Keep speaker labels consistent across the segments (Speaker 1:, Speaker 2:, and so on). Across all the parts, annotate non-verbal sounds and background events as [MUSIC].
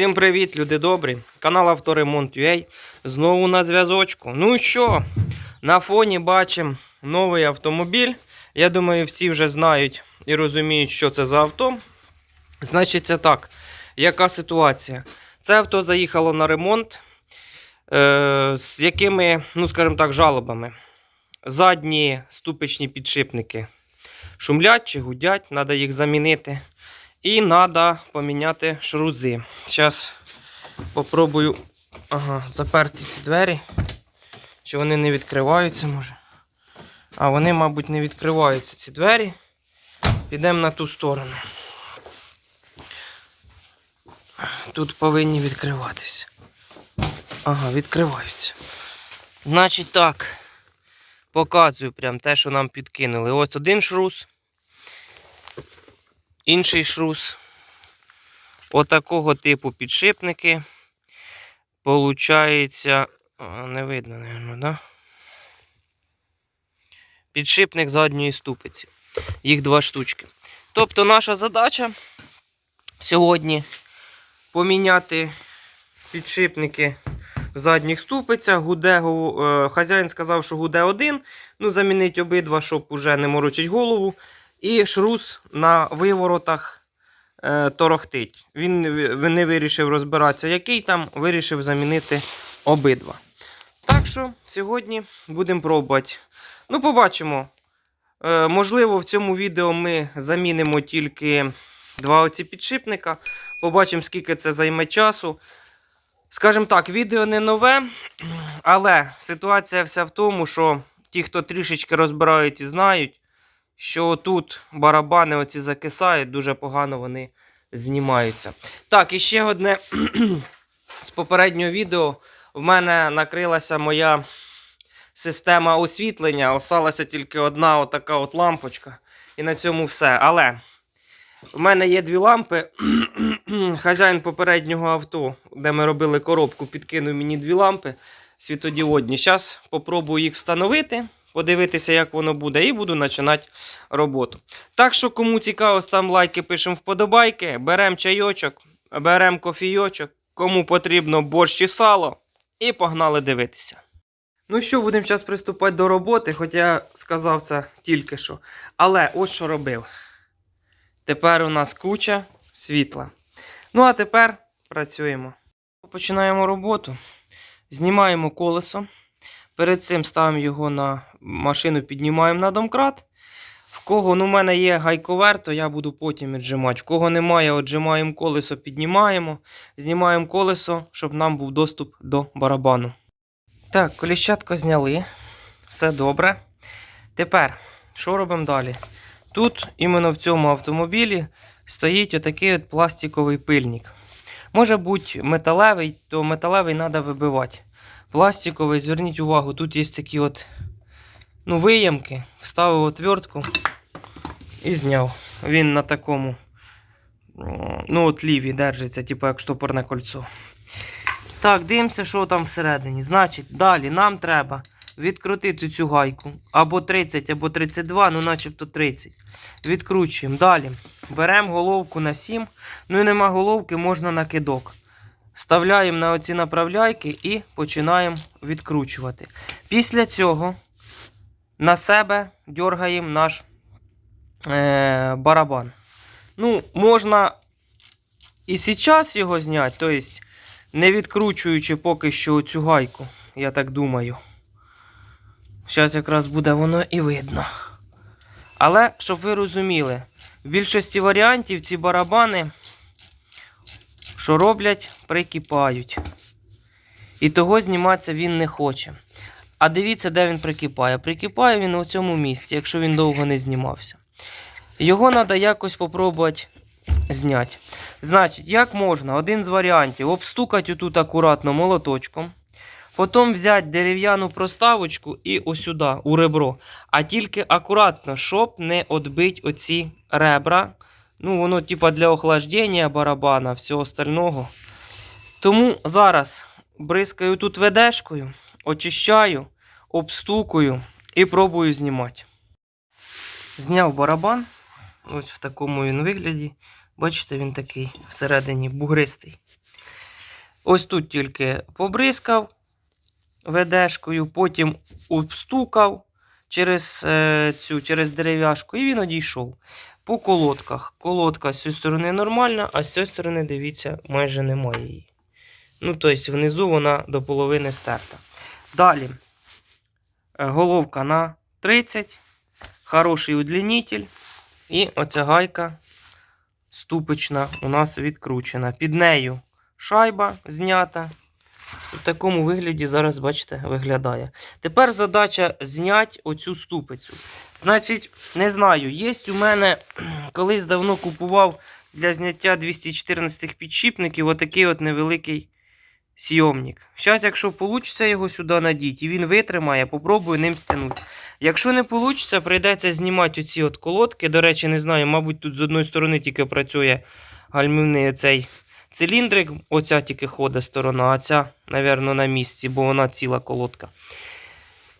Speaker 1: Всім привіт, люди добрі! Канал Авторемонт.ua знову на зв'язочку. Ну що, на фоні бачимо новий автомобіль. Я думаю, всі вже знають і розуміють, що це за авто. Значить, це так. Яка ситуація? Це авто заїхало на ремонт. Е, з якими, ну скажімо так, жалобами. Задні ступичні підшипники шумлять чи гудять, треба їх замінити. І треба поміняти шрузи. Зараз попробую ага, заперти ці двері. Чи вони не відкриваються, може? А вони, мабуть, не відкриваються ці двері. Підемо на ту сторону. Тут повинні відкриватися. Ага, відкриваються. Значить так. Показую прям те, що нам підкинули. Ось один шрус. Інший шрус. Отакого типу підшипники. Получається. Не видно, мабуть, да? Підшипник задньої ступиці. Їх два штучки. Тобто наша задача сьогодні поміняти підшипники в задніх ступицях. Гуде, е, хазяїн сказав, що гуде один. Ну, замінить обидва, щоб уже не морочить голову. І шрус на виворотах е, торохтить. Він не вирішив розбиратися, який там, вирішив замінити обидва. Так що сьогодні будемо пробувати. Ну, побачимо. Е, можливо, в цьому відео ми замінимо тільки два оці підшипника. Побачимо, скільки це займе часу. Скажімо так, відео не нове, але ситуація вся в тому, що ті, хто трішечки розбирають і знають, що тут барабани оці закисають, дуже погано вони знімаються. Так, і ще одне [CLEARS THROAT] з попереднього відео. В мене накрилася моя система освітлення. Осталася тільки одна отака от лампочка. І на цьому все. Але в мене є дві лампи. [CLEARS THROAT] Хазяїн попереднього авто, де ми робили коробку, підкинув мені дві лампи світодіодні. Зараз попробую їх встановити, подивитися, як воно буде, і буду починати роботу. Так що, кому цікаво, там лайки пишемо вподобайки, беремо чайочок, беремо кофійочок, кому потрібно борщ і сало, і погнали дивитися. Ну що, будемо зараз приступати до роботи, хоча я сказав це тільки що. Але ось що робив. Тепер у нас куча світла. Ну, а тепер працюємо. Починаємо роботу. Знімаємо колесо. Перед цим ставимо його на машину, піднімаємо на домкрат. В кого ну, в мене є гайковер, то я буду потім віджимати. В кого немає, отжимаємо колесо, піднімаємо, знімаємо колесо, щоб нам був доступ до барабану. Так, коліщатко зняли. Все добре. Тепер, що робимо далі? Тут, іменно в цьому автомобілі, стоїть отакий от пластиковий пильник. Може бути металевий, то металевий треба вибивати. Пластиковий, зверніть увагу, тут є такі от ну, виямки. Вставив отвертку і зняв. Він на такому ну, от ліві держиться, типу як штопорне кольцо. Так, дивимося, що там всередині. Значить, далі нам треба відкрутити цю гайку. Або 30, або 32, ну начебто 30. Відкручуємо. Далі. Беремо головку на 7. Ну і нема головки, можна на кидок. Вставляємо на оці направляйки і починаємо відкручувати. Після цього на себе дергаємо наш е, барабан. Ну, можна і зараз його зняти, тобто не відкручуючи поки що цю гайку, я так думаю. Зараз якраз буде воно і видно. Але, щоб ви розуміли, в більшості варіантів ці барабани, що роблять, прикипають. І того зніматися він не хоче. А дивіться, де він прикипає. Прикипає він у цьому місці, якщо він довго не знімався. Його треба якось спробувати зняти. Значить, як можна? Один з варіантів обстукати отут акуратно молоточком. Потім взяти дерев'яну проставочку і ось сюди, у ребро. А тільки акуратно, щоб не відбити оці ребра. Ну, воно, типа, для охлаждення барабана, всього остального. Тому зараз бризкаю тут ведешкою, очищаю, обстукую і пробую знімати. Зняв барабан. Ось в такому він вигляді. Бачите, він такий всередині бугристий. Ось тут тільки побризкав ведешкою, потім обстукав через, е, цю, через дерев'яшку, і він одійшов. По колодках. Колодка з цієї сторони нормальна, а з цієї сторони, дивіться, майже немає її. Ну, тобто, внизу вона до половини стерта. Далі. Е, Головка на 30, хороший удлінитель. І оця гайка ступична у нас відкручена. Під нею шайба знята. В такому вигляді зараз, бачите, виглядає. Тепер задача зняти оцю ступицю. Значить, не знаю, є у мене колись давно купував для зняття 214 підшипників отакий от невеликий сйомник. Зараз, якщо вийде його сюди надіти, і він витримає, попробую ним стягнути. Якщо не вийде, прийдеться знімати оці от колодки. До речі, не знаю, мабуть, тут з одної сторони тільки працює гальмівний цей циліндрик, оця тільки ходить сторона, а ця, напевно, на місці, бо вона ціла колодка.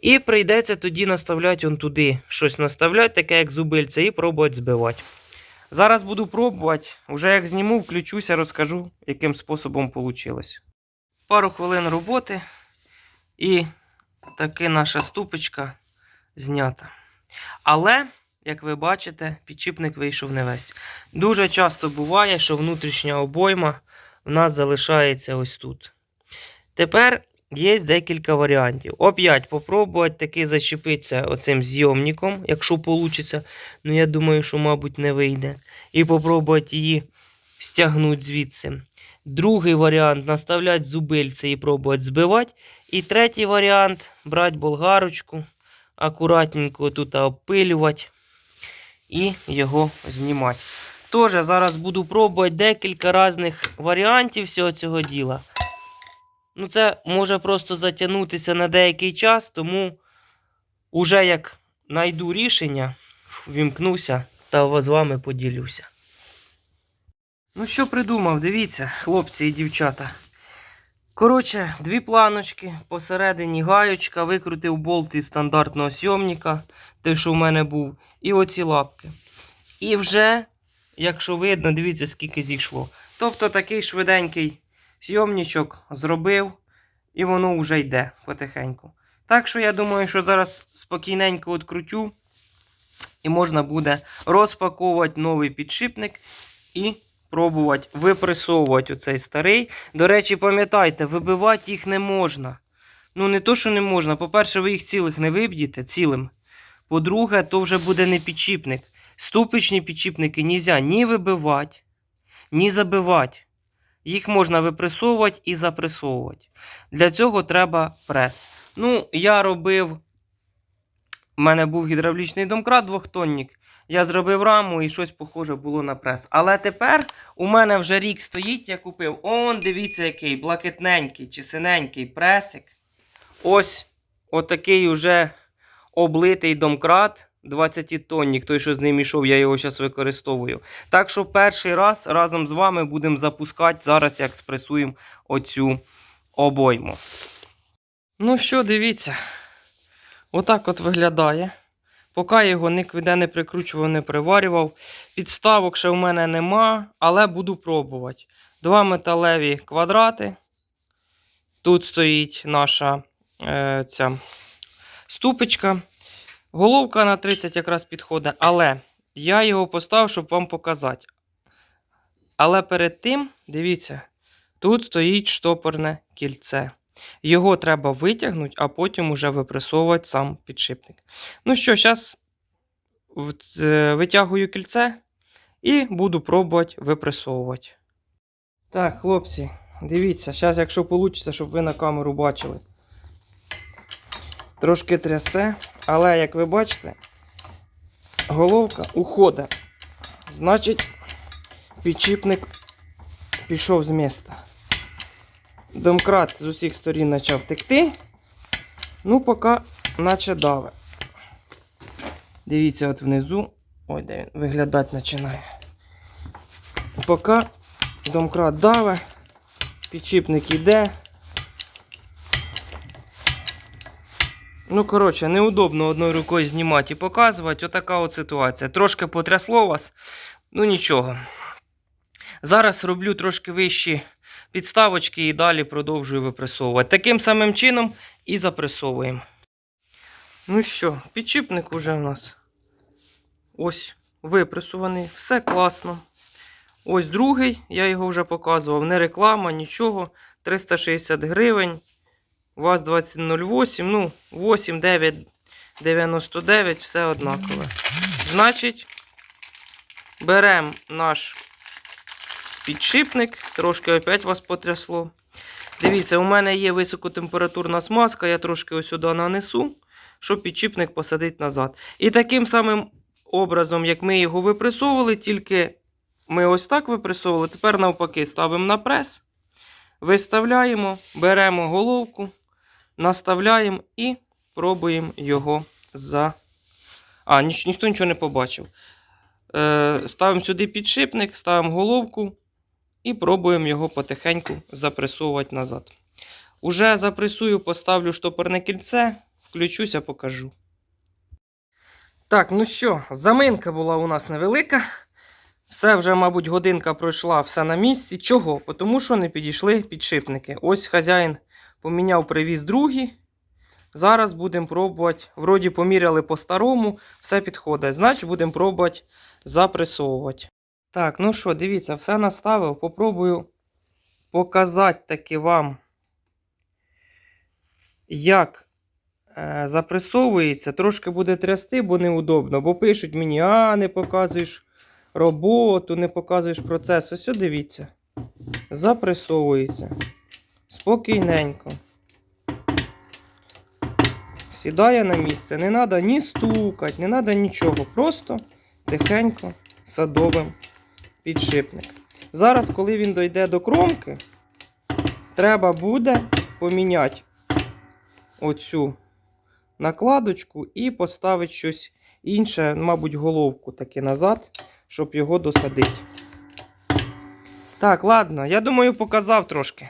Speaker 1: І прийдеться тоді наставляти он туди щось наставляти, таке як зубильце, і пробувати збивати. Зараз буду пробувати. Уже як зніму, включуся, розкажу, яким способом вийшло. Пару хвилин роботи, і таки наша ступочка знята. Але, як ви бачите, підчіпник вийшов не весь. Дуже часто буває, що внутрішня обойма в нас залишається ось тут. Тепер є декілька варіантів. Опять попробувати таки зачепитися оцим зйомником, якщо вийде. Ну, я думаю, що, мабуть, не вийде. І попробувати її стягнути звідси. Другий варіант наставляти зубильце і пробувати збивати. І третій варіант брати болгарочку, акуратненько тут обпилювати і його знімати. Тоже зараз буду пробувати декілька різних варіантів всього цього діла. Ну, це може просто затягнутися на деякий час, тому уже як знайду рішення, вімкнуся та з вами поділюся. Ну, що придумав, дивіться, хлопці і дівчата. Коротше, дві планочки, посередині гаючка, викрутив болт із стандартного сйомника, той, що в мене був, і оці лапки. І вже, якщо видно, дивіться, скільки зійшло. Тобто такий швиденький зйомничок зробив, і воно вже йде потихеньку. Так що я думаю, що зараз спокійненько відкрутю, і можна буде розпаковувати новий підшипник і пробувати випресовувати оцей старий. До речі, пам'ятайте, вибивати їх не можна. Ну, не то, що не можна. По-перше, ви їх цілих не виб'єте цілим. По-друге, то вже буде не підчіпник. Ступичні підчіпники нельзя ні вибивати, ні забивати. Їх можна випресовувати і запресовувати. Для цього треба прес. Ну, я робив. У мене був гідравлічний домкрат двохтонник. Я зробив раму і щось похоже було на прес. Але тепер у мене вже рік стоїть, я купив. Он, дивіться, який блакитненький чи синенький пресик. Ось отакий уже облитий домкрат 20-тонник. Той, що з ним ішов, я його зараз використовую. Так що перший раз разом з вами будемо запускати зараз, як спресуємо оцю обойму. Ну що, дивіться. Отак от виглядає. Поки я його ніде не прикручував, не приварював. Підставок ще в мене нема, але буду пробувати. Два металеві квадрати. Тут стоїть наша е, ця ступочка. Головка на 30 якраз підходить, але я його поставив, щоб вам показати. Але перед тим, дивіться, тут стоїть штопорне кільце. Його треба витягнути, а потім уже випресовувати сам підшипник. Ну що, зараз витягую кільце і буду пробувати випресовувати. Так, хлопці, дивіться, зараз, якщо вийде, щоб ви на камеру бачили. Трошки трясе, але як ви бачите, головка уходить. Значить, підшипник пішов з міста. Домкрат з усіх сторін почав текти. Ну, поки наче даве. Дивіться, от внизу. Ой, де він виглядати починає. Поки домкрат даве, підшипник іде. Ну, коротше, неудобно одною рукою знімати і показувати. Отака от ситуація. Трошки потрясло вас, ну нічого. Зараз роблю трошки вищі підставочки і далі продовжую випресовувати. Таким самим чином і запресовуємо. Ну що, підшипник уже у нас ось випресуваний, все класно. Ось другий, я його вже показував, не реклама, нічого. 360 гривень. ВАЗ-2008, ну, 8, 9, 99, все однакове. Значить, беремо наш підшипник, трошки опять вас потрясло. Дивіться, у мене є високотемпературна смазка, я трошки ось сюди нанесу, щоб підшипник посадити назад. І таким самим образом, як ми його випресовували, тільки ми ось так випресовували, тепер навпаки ставимо на прес, виставляємо, беремо головку, наставляємо і пробуємо його за. А, ніч, ніхто нічого не побачив. Е, ставимо сюди підшипник, ставимо головку і пробуємо його потихеньку запресовувати назад. Уже запресую, поставлю штопорне кільце, включуся, покажу. Так, ну що, заминка була у нас невелика. Все вже, мабуть, годинка пройшла, все на місці. Чого? Тому що не підійшли підшипники. Ось хазяїн поміняв, привіз другі. Зараз будемо пробувати. Вроді поміряли по-старому, все підходить. Значить, будемо пробувати запресовувати. Так, ну що, дивіться, все наставив. Попробую показати таки вам, як е, запресовується. Трошки буде трясти, бо неудобно. Бо пишуть мені, а не показуєш роботу, не показуєш процес. Ось дивіться. Запресовується. Спокійненько. Сідає на місце. Не треба ні стукати, не треба нічого. Просто тихенько садовим підшипник. Зараз, коли він дойде до кромки, треба буде поміняти оцю накладочку і поставити щось інше, мабуть, головку таки назад, щоб його досадити. Так, ладно, я думаю, показав трошки.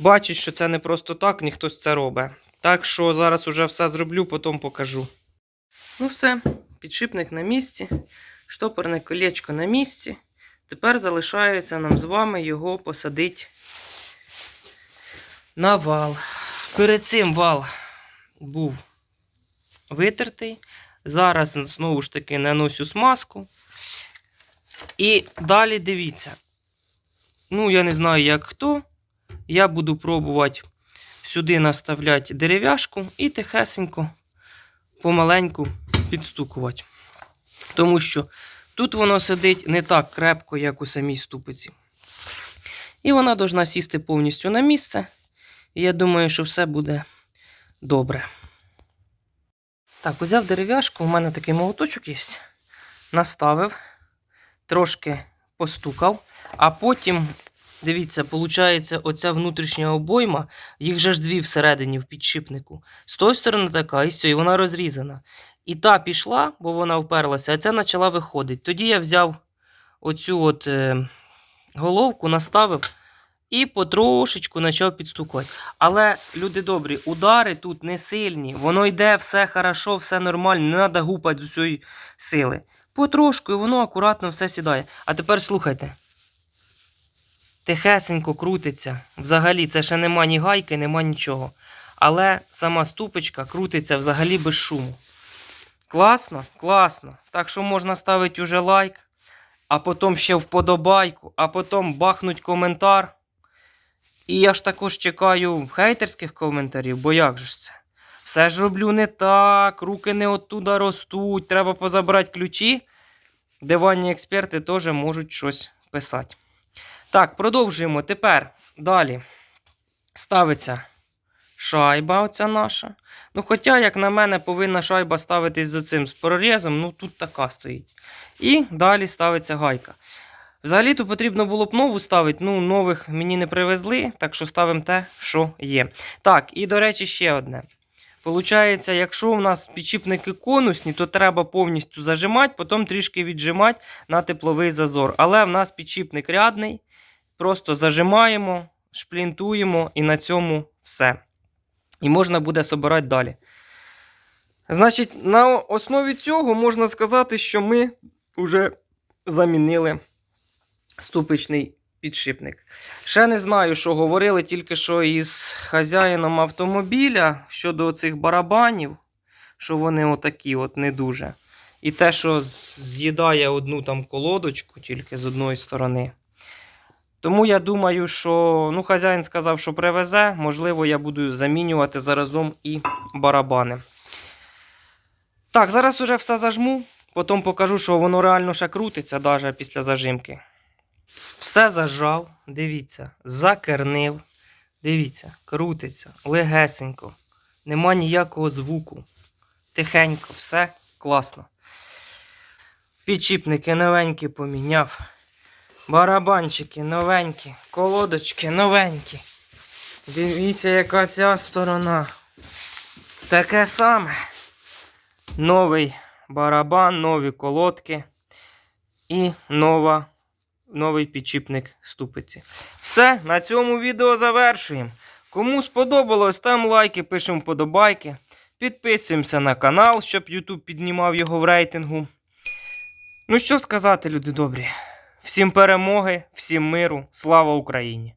Speaker 1: Бачить, що це не просто так, ніхто це робить. Так що зараз уже все зроблю, потім покажу. Ну все, підшипник на місці, штопорне колечко на місці. Тепер залишається нам з вами його посадити на вал. Перед цим вал був витертий. Зараз знову ж таки наносю смазку. І далі дивіться. Ну, я не знаю, як хто. Я буду пробувати сюди наставляти дерев'яшку і тихесенько, помаленьку підстукувати. Тому що тут воно сидить не так крепко, як у самій ступиці. І вона повинна сісти повністю на місце. І я думаю, що все буде добре. Так, узяв дерев'яшку, у мене такий молоточок є. Наставив, трошки постукав, а потім, дивіться, виходить, оця внутрішня обойма, їх же ж дві всередині в підшипнику. З тої сторони така, і все, і вона розрізана. І та пішла, бо вона вперлася, а ця почала виходити. Тоді я взяв оцю от е, головку, наставив і потрошечку почав підстукувати. Але, люди добрі, удари тут не сильні. Воно йде, все хорошо, все нормально, не треба гупати з усієї сили. Потрошку, і воно акуратно все сідає. А тепер слухайте. Тихесенько крутиться. Взагалі, це ще нема ні гайки, нема нічого. Але сама ступочка крутиться взагалі без шуму. Класно, класно. Так що можна ставити уже лайк, а потім ще вподобайку, а потім бахнуть коментар. І я ж також чекаю хейтерських коментарів, бо як же ж це? Все ж роблю не так, руки не оттуда ростуть, треба позабрати ключі. Диванні експерти теж можуть щось писати. Так, продовжуємо. Тепер далі ставиться шайба оця наша. Ну, хоча, як на мене, повинна шайба ставитись з оцим з прорізом, ну тут така стоїть. І далі ставиться гайка. Взагалі-то потрібно було б нову ставити, ну, нових мені не привезли, так що ставимо те, що є. Так, і до речі, ще одне. Получається, якщо у нас підшипники конусні, то треба повністю зажимати, потім трішки віджимати на тепловий зазор. Але в нас підшипник рядний, просто зажимаємо, шплінтуємо і на цьому все. І можна буде собирати далі. Значить, на основі цього можна сказати, що ми вже замінили ступичний підшипник. Ще не знаю, що говорили, тільки що із хазяїном автомобіля щодо цих барабанів, що вони отакі, от не дуже. І те, що з'їдає одну там колодочку тільки з одної сторони. Тому я думаю, що ну, хазяїн сказав, що привезе. Можливо, я буду замінювати заразом і барабани. Так, зараз уже все зажму. Потім покажу, що воно реально ще крутиться, навіть після зажимки. Все зажав, дивіться, закернив. Дивіться, крутиться, легесенько. Нема ніякого звуку. Тихенько, все класно. Підчіпники новенькі поміняв. Барабанчики новенькі, колодочки новенькі. Дивіться, яка ця сторона. Таке саме. Новий барабан, нові колодки і нова, новий підчіпник ступиці. Все, на цьому відео завершуємо. Кому сподобалось, там лайки, пишемо вподобайки. Підписуємося на канал, щоб YouTube піднімав його в рейтингу. Ну що сказати, люди добрі. Всім перемоги, всім миру, слава Україні!